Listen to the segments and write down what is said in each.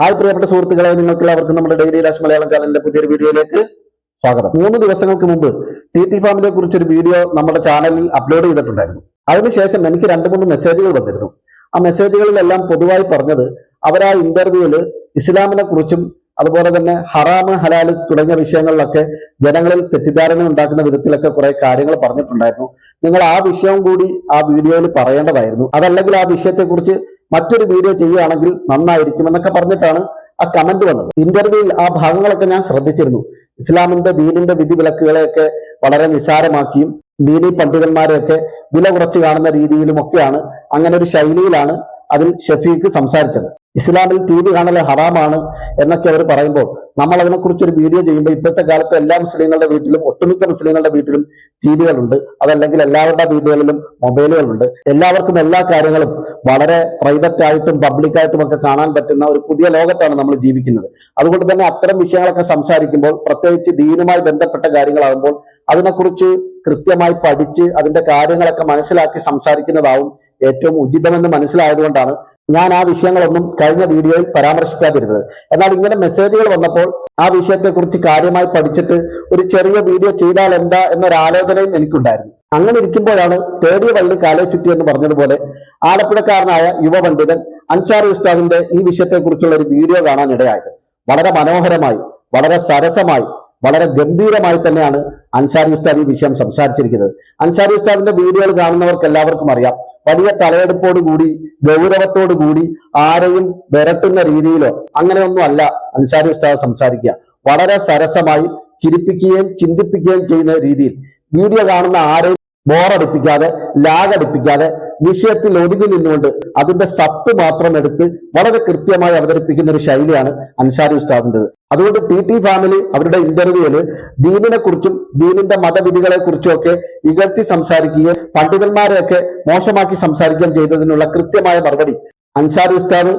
Hi പ്രിയപ്പെട്ട സുഹൃത്തുക്കളെ നിങ്ങൾക്ക് എല്ലാവർക്കും നമ്മുടെ ഡെയിലി രാശ് മലയാളം ചാനലിന്റെ പുതിയൊരു വീഡിയോയിലേക്ക് സ്വാഗതം. മൂന്ന് ദിവസങ്ങൾക്ക് മുമ്പ് ടി ടി ഫാമിനെ കുറിച്ചൊരു വീഡിയോ നമ്മുടെ ചാനലിൽ അപ്ലോഡ് ചെയ്തിട്ടുണ്ടായിരുന്നു. അതിനുശേഷം എനിക്ക് രണ്ട് മൂന്ന് മെസ്സേജുകൾ വന്നിരുന്നു. ആ മെസ്സേജുകളിലെല്ലാം പൊതുവായി പറഞ്ഞത് അവർ ആ ഇന്റർവ്യൂവിൽ ഇസ്ലാമിനെ കുറിച്ചും അതുപോലെ തന്നെ ഹറാമ് ഹലാൽ തുടങ്ങിയ വിഷയങ്ങളിലൊക്കെ ജനങ്ങളിൽ തെറ്റിദ്ധാരണ ഉണ്ടാക്കുന്ന വിധത്തിലൊക്കെ കുറെ കാര്യങ്ങൾ പറഞ്ഞിട്ടുണ്ടായിരുന്നു. നിങ്ങൾ ആ വിഷയവും കൂടി ആ വീഡിയോയിൽ പറയേണ്ടതായിരുന്നു. അതല്ലെങ്കിൽ ആ വിഷയത്തെക്കുറിച്ച് മറ്റൊരു വീഡിയോ ചെയ്യുകയാണെങ്കിൽ നന്നായിരിക്കും എന്നൊക്കെ പറഞ്ഞിട്ടാണ് ആ കമന്റ് വന്നത്. ഇന്റർവ്യൂവിൽ ആ ഭാഗങ്ങളൊക്കെ ഞാൻ ശ്രദ്ധിച്ചിരുന്നു. ഇസ്ലാമിന്റെ ദീനിന്റെ വിധി വിലക്കുകളെയൊക്കെ വളരെ നിസാരമാക്കിയും ദീനി പണ്ഡിതന്മാരെയൊക്കെ വില കുറച്ച് കാണുന്ന രീതിയിലുമൊക്കെയാണ് അങ്ങനെ ഒരു ശൈലിയിലാണ് അതിൽ ഷഫീഖ് സംസാരിച്ചത്. ഇസ്ലാമിൽ ടി വി കാണൽ ഹറാമാണ് എന്നൊക്കെ അവർ പറയുമ്പോൾ നമ്മൾ അതിനെക്കുറിച്ച് ഒരു വീഡിയോ ചെയ്യുമ്പോൾ ഇപ്പോഴത്തെ കാലത്ത് എല്ലാ മുസ്ലിങ്ങളുടെ വീട്ടിലും ഒട്ടുമിക്ക മുസ്ലിങ്ങളുടെ വീട്ടിലും ടി വികളുണ്ട്. അതല്ലെങ്കിൽ എല്ലാവരുടെ വീടുകളിലും മൊബൈലുകളുണ്ട്. എല്ലാവർക്കും എല്ലാ കാര്യങ്ങളും വളരെ പ്രൈവറ്റ് ആയിട്ടും പബ്ലിക്കായിട്ടും ഒക്കെ കാണാൻ പറ്റുന്ന ഒരു പുതിയ ലോകത്താണ് നമ്മൾ ജീവിക്കുന്നത്. അതുകൊണ്ട് തന്നെ അത്തരം വിഷയങ്ങളൊക്കെ സംസാരിക്കുമ്പോൾ പ്രത്യേകിച്ച് ദീനുമായി ബന്ധപ്പെട്ട കാര്യങ്ങളാകുമ്പോൾ അതിനെക്കുറിച്ച് കൃത്യമായി പഠിച്ച് അതിന്റെ കാര്യങ്ങളൊക്കെ മനസ്സിലാക്കി സംസാരിക്കുന്നതാവും ഏറ്റവും ഉചിതമെന്ന് മനസ്സിലായതുകൊണ്ടാണ് ഞാൻ ആ വിഷയങ്ങളൊന്നും കഴിഞ്ഞ വീഡിയോയിൽ പരാമർശിക്കാതിരുന്നത്. എന്നാൽ ഇങ്ങനെ മെസ്സേജുകൾ വന്നപ്പോൾ ആ വിഷയത്തെക്കുറിച്ച് കാര്യമായി പഠിച്ചിട്ട് ഒരു ചെറിയ വീഡിയോ ചെയ്താൽ എന്താ എന്നൊരാലോചനയും എനിക്കുണ്ടായിരുന്നു. അങ്ങനെ ഇരിക്കുമ്പോഴാണ് തേടിയ വള്ളി കാലേ ചുറ്റി എന്ന് പറഞ്ഞതുപോലെ ആലപ്പുഴക്കാരനായ യുവ പണ്ഡിതൻ അൻസാറി ഉസ്താദിന്റെ ഈ വിഷയത്തെക്കുറിച്ചുള്ള ഒരു വീഡിയോ കാണാൻ ഇടയായത് വളരെ മനോഹരമായി വളരെ സരസമായി വളരെ ഗംഭീരമായി തന്നെയാണ് അൻസാരി ഉസ്താദ് ഈ വിഷയം സംസാരിച്ചിരിക്കുന്നത്. അൻസാരി ഉസ്താദിന്റെ വീഡിയോകൾ കാണുന്നവർക്ക് എല്ലാവർക്കും അറിയാം. വലിയ തലയെടുപ്പോട് കൂടി ഗൗരവത്തോടു കൂടി ആരെയും വിരട്ടുന്ന രീതിയിലോ അങ്ങനെയൊന്നും അല്ല അൻസാരി ഉസ്താദ് സംസാരിക്കുക. വളരെ സരസമായി ചിരിപ്പിക്കുകയും ചിന്തിപ്പിക്കുകയും ചെയ്യുന്ന രീതിയിൽ വീഡിയോ കാണുന്ന ആരെയും ബോറടിപ്പിക്കാതെ ലാഗടിപ്പിക്കാതെ വിഷയത്തിൽ ഒതുങ്ങി നിന്നുകൊണ്ട് അതിന്റെ സത്ത് മാത്രം എടുത്ത് വളരെ കൃത്യമായി അവതരിപ്പിക്കുന്ന ഒരു ശൈലിയാണ് അൻസാരി ഉസ്താദിന്റെത്. അതുകൊണ്ട് ടി ടി ഫാമിലി അവരുടെ ഇന്റർവ്യൂവിൽ ദീനിനെ കുറിച്ചും ദീനിന്റെ മതവിധികളെ കുറിച്ചും ഒക്കെ ഇകഴ്ത്തി സംസാരിക്കുകയും പണ്ഡിതന്മാരെയൊക്കെ മോശമാക്കി സംസാരിക്കുകയും ചെയ്തതിനുള്ള കൃത്യമായ മറുപടി അൻസാരി ഉസ്താദ്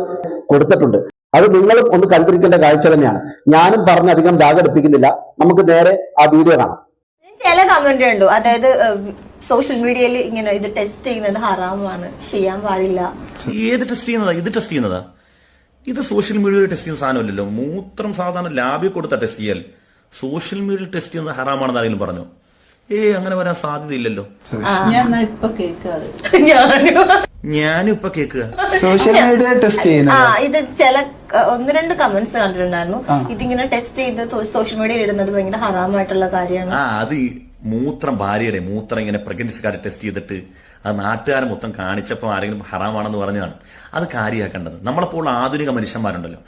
കൊടുത്തിട്ടുണ്ട്. അത് നിങ്ങളും ഒന്ന് കണ്ടിരിക്കേണ്ട കാഴ്ച തന്നെയാണ്. ഞാനും പറഞ്ഞ് അധികം നമുക്ക് നേരെ ആ വീഡിയോ കാണാം. ചില കമന്റ് ഉണ്ടു അതായത് സോഷ്യൽ മീഡിയയിൽ ഇങ്ങനെ ഇത് ടെസ്റ്റ് ചെയ്യുന്നത് ഹറാമാണ്. ചെയ്യാൻ പാടില്ല. ഏത് ടെസ്റ്റ് ചെയ്യുന്നതാ? ഇത് ടെസ്റ്റ് ചെയ്യുന്നതാ? ഇത് സോഷ്യൽ മീഡിയയിൽ ടെസ്റ്റ് ചെയ്യുന്ന സാധനമല്ലല്ലോ. മൂത്രം സാധാരണ ലാബിൽ കൊടുത്ത ടെസ്റ്റ് ചെയ്യൽ. സോഷ്യൽ മീഡിയയിൽ ടെസ്റ്റ് ചെയ്യുന്നത് ഹറാമാണെന്ന് ആരെങ്കിലും പറഞ്ഞു? ഏ അങ്ങനെ വരാൻ സാധ്യതയില്ലല്ലോ. ഞാനും. ഇപ്പൊ കേൾക്കുക. സോഷ്യൽ മീഡിയ ടെസ്റ്റ് ആ ഇത് ചില ഒന്ന് രണ്ട് കമന്റ്സ് കണ്ടിട്ടുണ്ടായിരുന്നു. ഇതിങ്ങനെ ടെസ്റ്റ് ചെയ്ത് സോഷ്യൽ മീഡിയ ഇടുന്നത് ഭയങ്കര ഹറാമായിട്ടുള്ള കാര്യമാണ്. ആ അത് മൂത്രം ഭാര്യയുടെ മൂത്രം ഇങ്ങനെ പ്രഗ്നൻസി കാർഡ് ടെസ്റ്റ് ചെയ്തിട്ട് അത് നാട്ടുകാരെ മൊത്തം കാണിച്ചപ്പോൾ ആരെങ്കിലും ഹറാമാണെന്ന് പറഞ്ഞതാണ്. അത് കാര്യമാക്കേണ്ടത്. നമ്മളെപ്പോലുള്ള ആധുനിക മനുഷ്യന്മാരുണ്ടല്ലോ.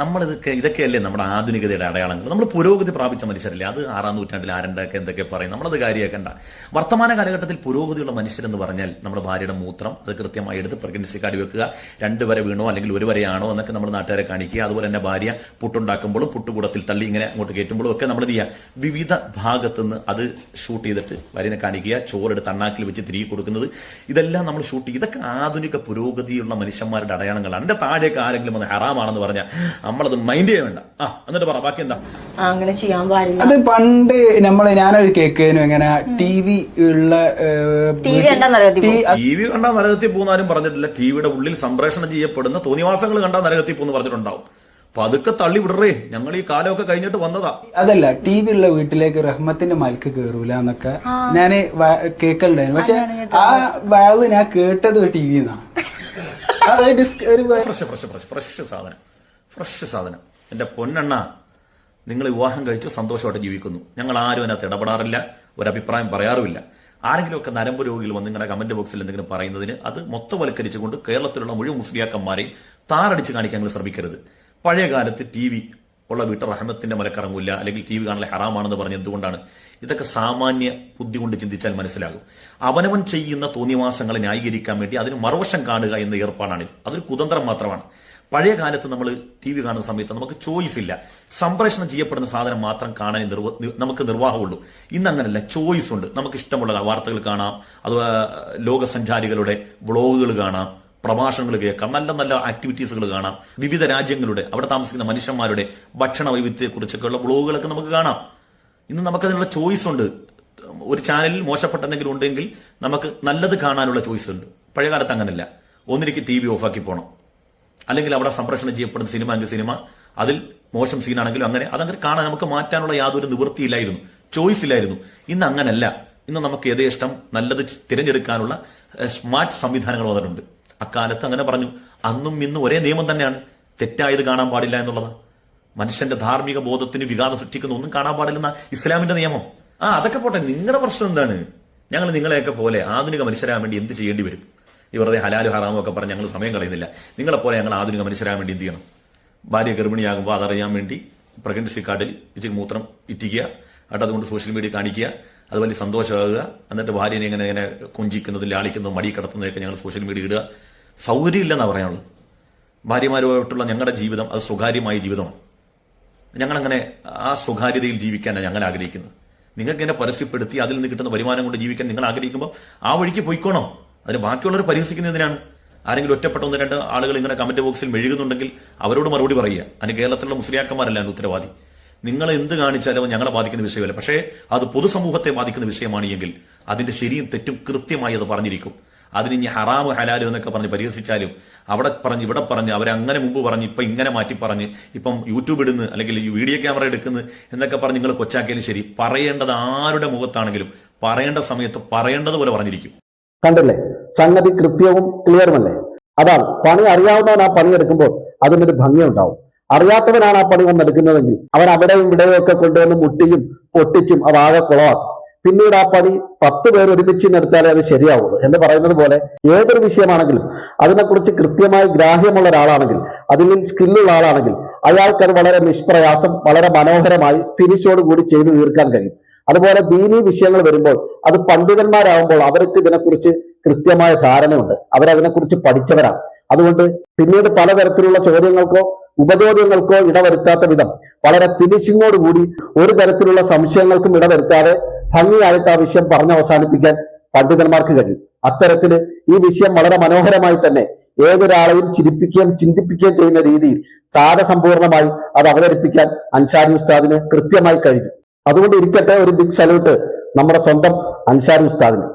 നമ്മൾ ഇതൊക്കെ ഇതൊക്കെയല്ലേ നമ്മുടെ ആധുനികതയുടെ അടയാളങ്ങൾ? നമ്മൾ പുരോഗതി പ്രാപിച്ച മനുഷ്യരല്ലേ? അത് ആറാം നൂറ്റാണ്ടിൽ ആരണ്ടൊക്കെ എന്തൊക്കെ പറയും നമ്മളത് കാര്യമാക്കണ്ട വർത്തമാന കാലഘട്ടത്തിൽ പുരോഗതിയുള്ള മനുഷ്യരെന്ന് പറഞ്ഞാൽ നമ്മുടെ ഭാര്യയുടെ മൂത്രം അത് കൃത്യമായി എടുത്ത് പ്രഗ്നൻസി കാടി വെക്കുക രണ്ട് വരെ വീണോ അല്ലെങ്കിൽ ഒരു വരെയാണോ എന്നൊക്കെ നമ്മൾ നാട്ടുകാരെ കാണിക്കുക. അതുപോലെ തന്നെ ഭാര്യ പുട്ടുണ്ടാക്കുമ്പോഴും പുട്ടുകൂടത്തിൽ തള്ളി ഇങ്ങനെ അങ്ങോട്ട് കയറ്റുമ്പോഴും ഒക്കെ നമ്മൾ ചെയ്യുക വിവിധ ഭാഗത്തുനിന്ന് അത് ഷൂട്ട് ചെയ്തിട്ട് ഭാര്യനെ കാണിക്കുക ചോറെടുത്ത് അണ്ണാക്കിൽ വെച്ച് തിരികെ കൊടുക്കുന്നത്. ഇതെല്ലാം നമ്മൾ ഷൂട്ട് ചെയ്യും. ഇതൊക്കെ ആധുനിക പുരോഗതിയുള്ള മനുഷ്യന്മാരുടെ അടയാളങ്ങളാണ്. എന്റെ താഴേക്ക് ആരെങ്കിലും ഒന്ന് ഹറാമാണെന്ന് പറഞ്ഞാൽ നമ്മളത് മൈൻഡ് ചെയ്യാൻ വേണ്ട. ആ എന്നിട്ട് പറ ബാക്കി എന്താ? അങ്ങനെ ചെയ്യാൻ പാടില്ല. അത് പണ്ട് നമ്മൾ ഞാനൊരു കേൾക്കുന്നു എങ്ങനെ ടി വി ഉള്ള ടി വി കണ്ടാ നരകത്തിൽ പോകും. ടി വി കണ്ടാൽ നരകത്തിൽ പോകുന്നാരും പറഞ്ഞിട്ടില്ല. ടിവിയുടെ ഉള്ളിൽ സംപ്രേഷണം ചെയ്യപ്പെടുന്ന തോന്നിവാസങ്ങൾ കണ്ടാ നരകത്തിൽ പോകുന്നു പറഞ്ഞിട്ടുണ്ടാവും. പതുക്കെ തള്ളി വിടറേ. ഞങ്ങൾ ഈ കാലമൊക്കെ കഴിഞ്ഞിട്ട് വന്നതാ. അതല്ല ടി വി ഉള്ള വീട്ടിലേക്ക് റഹ്മത്തിന്റെ മലക്ക് കേറൂല എന്നൊക്കെ ഞാൻ കേക്കലുണ്ടായിരുന്നു. പക്ഷെ ആ വാവ് ഞാൻ കേട്ടത് ടി വിന്നാ ഒരു വ- ഫ്രഷ് ഫ്രഷ് ഫ്രഷ് ഫ്രഷ് സാധനം. ഫ്രഷ് സാധനം. എന്റെ പൊന്നെണ്ണ നിങ്ങൾ വിവാഹം കഴിച്ച് സന്തോഷമായിട്ട് ജീവിക്കുന്നു. ഞങ്ങൾ ആരും അതിനകത്ത് ഇടപെടാറില്ല ഒരഭിപ്രായം പറയാറുമില്ല. ആരെങ്കിലുമൊക്കെ നരമ്പ് രോഗികൾ വന്ന് നിങ്ങളുടെ കമന്റ് ബോക്സിൽ എന്തെങ്കിലും പറയുന്നതിന് അത് മൊത്തവൽക്കരിച്ചുകൊണ്ട് കേരളത്തിലുള്ള മുഴുവൻ മുസ്ലിയാക്കന്മാരെയും താറടിച്ച് കാണിക്കാൻ നിങ്ങൾ ശ്രമിക്കരുത്. പഴയ കാലത്ത് ടി വി ഉള്ള വീട്ടിൽ റഹമത്തിന്റെ മലക്കറങ്ങില്ല അല്ലെങ്കിൽ ടി വി കാണൽ ഹറാമാണെന്ന് പറഞ്ഞ് എന്തുകൊണ്ടാണ്? ഇതൊക്കെ സാമാന്യ ബുദ്ധി കൊണ്ട് ചിന്തിച്ചാൽ മനസ്സിലാകും. അവനവൻ ചെയ്യുന്ന തോന്നിവാസങ്ങളെ ന്യായീകരിക്കാൻ വേണ്ടി അതിന് മറുവശം കാണുക എന്ന ഏർപ്പാടാണിത്. അതൊരു കുതന്ത്രം മാത്രമാണ്. പഴയ കാലത്ത് നമ്മൾ ടി വി കാണുന്ന സമയത്ത് നമുക്ക് ചോയ്സ് ഇല്ല. സംപ്രേഷണം ചെയ്യപ്പെടുന്ന സാധനം മാത്രം കാണാൻ നിർവ- നമുക്ക് നിർവാഹമുള്ളൂ ഇന്ന് അങ്ങനല്ല. ചോയ്സ് ഉണ്ട്. നമുക്ക് ഇഷ്ടമുള്ള വാർത്തകൾ കാണാം. അഥവാ ലോകസഞ്ചാരികളുടെ വ്ളോഗുകൾ കാണാം. പ്രഭാഷണങ്ങൾ കേൾക്കാം. നല്ല നല്ല ആക്ടിവിറ്റീസുകൾ കാണാം. വിവിധ രാജ്യങ്ങളുടെ അവിടെ താമസിക്കുന്ന മനുഷ്യന്മാരുടെ ഭക്ഷണ വൈവിധ്യത്തെക്കുറിച്ചൊക്കെയുള്ള വ്ളോഗുകളൊക്കെ നമുക്ക് കാണാം. ഇന്ന് നമുക്കതിനുള്ള ചോയ്സ് ഉണ്ട്. ഒരു ചാനലിൽ മോശപ്പെട്ട എന്തെങ്കിലും ഉണ്ടെങ്കിൽ നമുക്ക് നല്ലത് കാണാനുള്ള ചോയ്സ് ഉണ്ട്. പഴയകാലത്ത് അങ്ങനല്ല. ഒന്നിലേക്ക് ടി വി ഓഫാക്കി പോകണം അല്ലെങ്കിൽ അവിടെ സംപ്രേഷണം ചെയ്യപ്പെടുന്ന സിനിമ എങ്കിൽ സിനിമ? അതിൽ മോശം സീനാണെങ്കിലും അങ്ങനെ. അതങ്ങനെ കാണാൻ നമുക്ക് മാറ്റാനുള്ള യാതൊരു നിവൃത്തിയില്ലായിരുന്നു. ചോയ്സ് ഇല്ലായിരുന്നു. ഇന്ന് അങ്ങനല്ല. ഇന്ന് നമുക്ക് യഥേഷ്ടം നല്ലത് തിരഞ്ഞെടുക്കാനുള്ള സ്മാർട്ട് സംവിധാനങ്ങൾ വന്നിട്ടുണ്ട്. അക്കാലത്ത് അങ്ങനെ പറഞ്ഞു. അന്നും ഇന്നും ഒരേ നിയമം തന്നെയാണ്. തെറ്റായത് കാണാൻ പാടില്ല എന്നുള്ളത്. മനുഷ്യന്റെ ധാർമ്മിക ബോധത്തിന് വികാതം സൃഷ്ടിക്കുന്ന ഒന്നും കാണാൻ പാടില്ലെന്ന ഇസ്ലാമിന്റെ നിയമം. ആ അതൊക്കെ പോട്ടെ. നിങ്ങളുടെ പ്രശ്നം എന്താണ്? ഞങ്ങൾ നിങ്ങളെയൊക്കെ പോലെ ആധുനിക മനുഷ്യരാൻ വേണ്ടി എന്ത് ചെയ്യേണ്ടി വരും? ഈ വെറുതെ ഹലാലു ഹറാമോ ഒക്കെ പറഞ്ഞ് ഞങ്ങൾ സമയം കളയുന്നില്ല. നിങ്ങളെപ്പോലെ ഞങ്ങൾ ആധുനിക മനുഷ്യരാൻ വേണ്ടി എന്ത് ചെയ്യണം? ഭാര്യ ഗർഭിണിയാകുമ്പോൾ അതറിയാൻ വേണ്ടി പ്രഗ്നൻസി കാർഡിൽ ഇച്ചിരി മൂത്രം ഇറ്റിക്കുക എന്നിട്ട് അതുകൊണ്ട് സോഷ്യൽ മീഡിയ കാണിക്കുക അത് വലിയ സന്തോഷമാകുക. എന്നിട്ട് ഭാര്യനെ ഇങ്ങനെ ഇങ്ങനെ കൊഞ്ചിക്കുന്നതും ലാളിക്കുന്നതും മടി കിടത്തുന്നതൊക്കെ ഞങ്ങൾ സോഷ്യൽ മീഡിയ ഇടുക. സൗകര്യമില്ലെന്നാണ് പറയാനുള്ളത്. ഭാര്യമാരുമായിട്ടുള്ള ഞങ്ങളുടെ ജീവിതം അത് സ്വകാര്യമായ ജീവിതമാണ്. ഞങ്ങളങ്ങനെ ആ സ്വകാര്യതയിൽ ജീവിക്കാനാണ് ഞങ്ങൾ ആഗ്രഹിക്കുന്നത്. നിങ്ങൾക്ക് ഇങ്ങനെ പരസ്യപ്പെടുത്തി അതിൽ നിന്ന് കിട്ടുന്ന വരുമാനം കൊണ്ട് ജീവിക്കാൻ നിങ്ങൾ ആഗ്രഹിക്കുമ്പോൾ ആ വഴിക്ക് പോയിക്കോണോ. അതിന് ബാക്കിയുള്ളവർ പരിഹസിക്കുന്നതിനാണ് ആരെങ്കിലും ഒറ്റപ്പെട്ട ഒന്ന് രണ്ട് ആളുകൾ ഇങ്ങനെ കമന്റ് ബോക്സിൽ മെഴുകുന്നുണ്ടെങ്കിൽ അവരോട് മറുപടി പറയുക. അതിന് കേരളത്തിലുള്ള മുസ്ലിയാക്കന്മാരല്ല അതിന് ഉത്തരവാദി. നിങ്ങൾ എന്ത് കാണിച്ചാലും ഞങ്ങളെ ബാധിക്കുന്ന വിഷയമല്ല. പക്ഷേ അത് പൊതുസമൂഹത്തെ ബാധിക്കുന്ന വിഷയമാണ് എങ്കിൽ അതിന്റെ ശരിയും തെറ്റും കൃത്യമായി അത് പറഞ്ഞിരിക്കും. അതിന് ഇനി ഹറാമ് ഹലാലും എന്നൊക്കെ പറഞ്ഞ് പരിഹസിച്ചാലും അവിടെ പറഞ്ഞ് ഇവിടെ പറഞ്ഞ് അങ്ങനെ മുമ്പ് പറഞ്ഞ് ഇപ്പൊ ഇങ്ങനെ മാറ്റി പറഞ്ഞ് ഇപ്പം യൂട്യൂബ് ഇടുന്നു അല്ലെങ്കിൽ വീഡിയോ ക്യാമറ എടുക്കുന്നു എന്നൊക്കെ പറഞ്ഞ് നിങ്ങൾ കൊച്ചാക്കിയാലും ശരി. പറയേണ്ടത് ആരുടെ മുഖത്താണെങ്കിലും പറയേണ്ട സമയത്ത് പറയേണ്ടതുപോലെ പറഞ്ഞിരിക്കും. കണ്ടില്ലേ? സംഗതി കൃത്യവും ക്ലിയറുമല്ലേ? അതാണ്. പണി അറിയാവുന്നവൻ ആ പണി എടുക്കുമ്പോൾ അതിനൊരു ഭംഗിയുണ്ടാവും. അറിയാത്തവനാണ് ആ പണി വന്നെടുക്കുന്നതെങ്കിൽ അവൻ അവിടെയും ഇവിടെയും ഒക്കെ കൊണ്ടുവന്ന് മുട്ടിയും പൊട്ടിച്ചും അതാകെ കുളവാക്കും പിന്നീട് ആ പണി പത്ത് പേർ ഒരുമിച്ച് നിർത്താലേ അത് ശരിയാവുള്ളൂ എന്ന് പറയുന്നത് പോലെ ഏതൊരു വിഷയമാണെങ്കിലും അതിനെക്കുറിച്ച് കൃത്യമായി ഗ്രാഹ്യമുള്ള ഒരാളാണെങ്കിൽ അതിൽ സ്കില്ലുള്ള ആളാണെങ്കിൽ അയാൾക്കത് വളരെ നിഷ്പ്രയാസം വളരെ മനോഹരമായി ഫിനിഷോട് കൂടി ചെയ്തു തീർക്കാൻ കഴിയും. അതുപോലെ ദീനി വിഷയങ്ങൾ വരുമ്പോൾ അത് പണ്ഡിതന്മാരാകുമ്പോൾ അവർക്ക് ഇതിനെക്കുറിച്ച് കൃത്യമായ ധാരണയുണ്ട്. അവരതിനെക്കുറിച്ച് പഠിച്ചവരാണ്. അതുകൊണ്ട് പിന്നീട് പലതരത്തിലുള്ള ചോദ്യങ്ങൾക്കോ ഉപചോദ്യങ്ങൾക്കോ ഇടവരുത്താത്ത വിധം വളരെ ഫിനിഷിങ്ങോട് കൂടി ഒരു തരത്തിലുള്ള സംശയങ്ങൾക്കും ഇടവരുത്താതെ ഭംഗിയായിട്ട് ആ വിഷയം പറഞ്ഞ് അവസാനിപ്പിക്കാൻ പണ്ഡിതന്മാർക്ക് കഴിയും. അത്തരത്തിൽ ഈ വിഷയം വളരെ മനോഹരമായി തന്നെ ഏതൊരാളെയും ചിരിപ്പിക്കുകയും ചിന്തിപ്പിക്കുകയും ചെയ്യുന്ന രീതിയിൽ സാരസമ്പൂർണമായി അത് അവതരിപ്പിക്കാൻ അൻസാരി ഉസ്താദിന് കൃത്യമായി കഴിഞ്ഞു. അതുകൊണ്ട് ഇരിക്കട്ടെ ഒരു ബിഗ് സല്യൂട്ട് നമ്മുടെ സ്വന്തം അൻസാരി ഉസ്താദിന്.